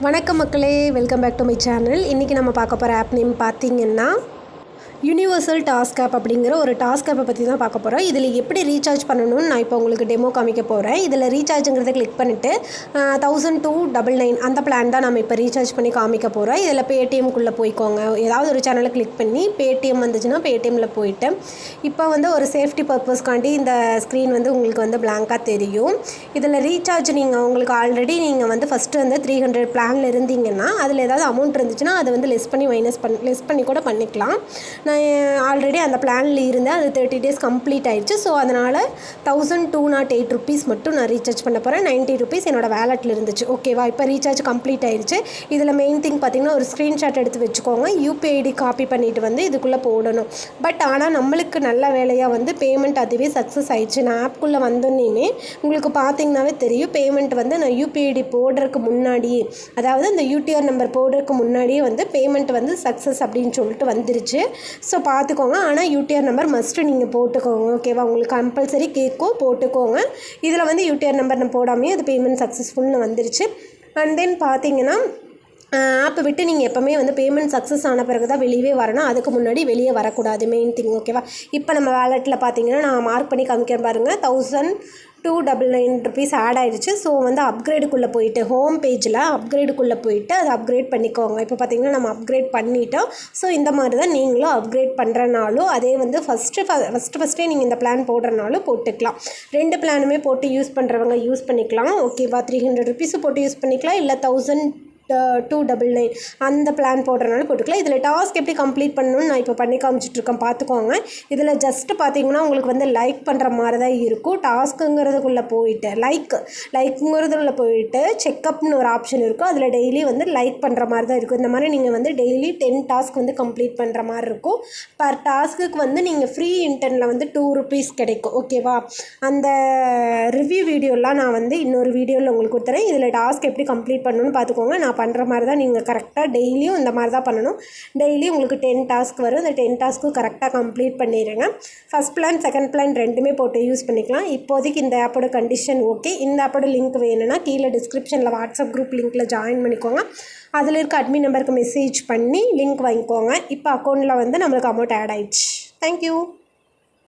வணக்கம் மக்களே welcome back to my channel இன்றைக்கி நம்ம பார்க்க போகிற ஆப் நேம் பார்த்தீங்கன்னா யூனிவர்சல் டாஸ்க் ஆப் அப்படிங்கிற ஒரு டாஸ்க் ஆப்பை பற்றி தான் பார்க்க போகிறோம் இதில் எப்படி ரீசார்ஜ் பண்ணணும்னு நான் இப்போ உங்களுக்கு டெமோ காமிக்க போகிறேன் இதில் ரீசார்ஜுங்கிறத கிளிக் பண்ணிவிட்டு தௌசண்ட் டூ டபுள் நைன் அந்த பிளான் தான் நம்ம இப்போ ரீசார்ஜ் பண்ணி காமிக்க போகிறோம் இதில் பேடிஎம்குள்ளே போய்க்கோங்க. ஏதாவது ஒரு சேனலை கிளிக் பண்ணி பேடிஎம் வந்துச்சுன்னா பேடிஎம்மில் போயிட்டு இப்போ வந்து ஒரு சேஃப்டி பர்பஸ்க்காண்டி இந்த ஸ்க்ரீன் வந்து உங்களுக்கு வந்து பிளாங்காக தெரியும். இதில் ரீசார்ஜ் நீங்கள் உங்களுக்கு ஆல்ரெடி நீங்கள் வந்து ஃபஸ்ட்டு வந்து த்ரீ ஹண்ட்ரட் பிளானில் இருந்தீங்கன்னா அதில் ஏதாவது அமௌண்ட் இருந்துச்சுன்னா அதை வந்து லெஸ் பண்ணி மைனஸ் பண்ணி லெஸ் பண்ணி கூட பண்ணிக்கலாம். நான் ஆல்ரெடி அந்த பிளானில் இருந்தேன். அது தேர்ட்டி டேஸ் கம்ப்ளீட் ஆயிடுச்சு. ஸோ அதனால் thousand two nought eight rupees மட்டும் நான் ரீசார்ஜ் பண்ண போகிறேன் நைன்ட்டி ருபீஸ் என்னோட வேலெட்டில் இருந்துச்சு. ஓகேவா இப்போ ரீசார்ஜ் கம்ப்ளீட் ஆயிடுச்சு. இதில் மெயின் திங் பார்த்திங்கன்னா ஒரு ஸ்க்ரீன்ஷாட் எடுத்து வச்சுக்கோங்க. யூபிஐ ஐடி காப்பி பண்ணிவிட்டு வந்து இதுக்குள்ளே போடணும். பட் ஆனால் நம்மளுக்கு நல்ல வேலையாக வந்து பேமெண்ட் அதுவே சக்ஸஸ் ஆயிடுச்சு. நான் ஆப்குள்ளே வந்தோன்னே உங்களுக்கு பார்த்தீங்கன்னாவே தெரியும். பேமெண்ட் வந்து நான் யூபிஐ ஐடி போடுறதுக்கு முன்னாடியே அதாவது அந்த யூடிஆர் நம்பர் போடுறதுக்கு முன்னாடியே வந்து பேமெண்ட் வந்து சக்ஸஸ் அப்படின்னு சொல்லிட்டு வந்துருச்சு. ஸோ பார்த்துக்கோங்க ஆனால் யூடிஆர் நம்பர் மஸ்ட்டு நீங்கள் போட்டுக்கோங்க. ஓகேவா உங்களுக்கு கம்பல்சரி கேட்கும் போட்டுக்கோங்க. இதில் வந்து யூடிஆர் நம்பர் நான் போடாமே அது பேமெண்ட் சக்ஸஸ்ஃபுல்னு வந்துருச்சு. அண்ட் தென் பார்த்தீங்கன்னா ஆப்பை விட்டு நீங்கள் எப்போவுமே வந்து பேமெண்ட் சக்ஸஸ் ஆன பிறகு தான் வெளியவே வரணும். அதுக்கு முன்னாடி வெளியே வரக்கூடாது. மெயின் திங் ஓகேவா இப்போ நம்ம வேலெட்டில் பார்த்தீங்கன்னா நான் மார்க் பண்ணி காமிக்கிறேன் பாருங்கள் thousand two double nine rupees add ஆயிடுச்சு. ஸோ வந்து அப்கிரேடுக்குள்ளே போயிட்டு ஹோம் பேஜில் அப்கிரேடுக்குள்ளே போயிட்டு அதை அப்கிரேட் பண்ணிக்கோங்க. இப்போ பார்த்தீங்கன்னா நம்ம அப்கிரேட் பண்ணிட்டோம். ஸோ இந்த மாதிரி தான் நீங்களும் அப்கிரேட் பண்ணுறனாலும் அதே வந்து ஃபஸ்ட்டு ஃபஸ்ட்டு ஃபஸ்ட்டே நீங்கள் இந்த பிளான் போடுறனாலும் போட்டுக்கலாம். ரெண்டு பிளானுமே போட்டு யூஸ் பண்ணுறவங்க யூஸ் பண்ணிக்கலாம். ஓகேவா த்ரீ ஹண்ட்ரட் ருபீஸும் போட்டு யூஸ் பண்ணிக்கலாம். இல்லை தௌசண்ட் டூ டபுள் நைன் அந்த பிளான் போடுறனால போட்டுக்கலாம். இதில் டாஸ்க் எப்படி கம்ப்ளீட் பண்ணணும்னு நான் இப்போ பண்ணி காமிச்சிட்ருக்கேன் பார்த்துக்கோங்க இதில் ஜஸ்ட்டு பார்த்தீங்கன்னா உங்களுக்கு வந்து லைக் பண்ணுற மாதிரி தான் இருக்கும். டாஸ்க்குங்கிறதுக்குள்ளே போயிட்டு லைக் லைக்குங்கிறதுக்குள்ளே போயிட்டு செக்கப்னு ஒரு ஆப்ஷன் இருக்கும். அதில் டெய்லி வந்து லைக் பண்ணுற மாதிரி தான் இருக்கும். இந்த மாதிரி நீங்கள் வந்து டெய்லி டென் டாஸ்க் வந்து கம்ப்ளீட் பண்ணுற மாதிரி இருக்கும். பர் டாஸ்க்குக்கு வந்து நீங்கள் ஃப்ரீ இன்டர்னில் வந்து டூ ருபீஸ் கிடைக்கும். ஓகேவா அந்த ரிவ்யூ வீடியோலாம் நான் வந்து இன்னொரு வீடியோவில் உங்களுக்கு கொடுத்துறேன். இதில் டாஸ்க் எப்படி கம்ப்ளீட் பண்ணணும்னு பார்த்துக்கோங்க நான் பண்ணுற மாதிரி தான் நீங்கள் கரெக்டாக டெய்லியும் இந்த மாதிரி தான் பண்ணணும். டெய்லி உங்களுக்கு டென் டாஸ்க் வரும். அந்த டென் டாஸ்க்கும் கரெக்டாக கம்ப்ளீட் பண்ணிடுங்க. ஃபஸ்ட் பிளான் செகண்ட் பிளான் ரெண்டுமே போட்டு யூஸ் பண்ணிக்கலாம். இப்போதைக்கு இந்த ஆப்போட கண்டிஷன் ஓகே இந்த ஆப்போட லிங்க் வேணும்னா கீழே டிஸ்கிரிப்ஷனில் வாட்ஸ்அப் குரூப் லிங்க்கில் ஜாயின் பண்ணிக்கோங்க. அதில் இருக்க அட்மின் நம்பருக்கு மெசேஜ் பண்ணி லிங்க் வாங்கிக்கோங்க. இப்போ அக்கௌண்ட்டில் வந்து நம்மளுக்கு அமௌண்ட் ஆட் ஆயிடுச்சு. தேங்க்யூ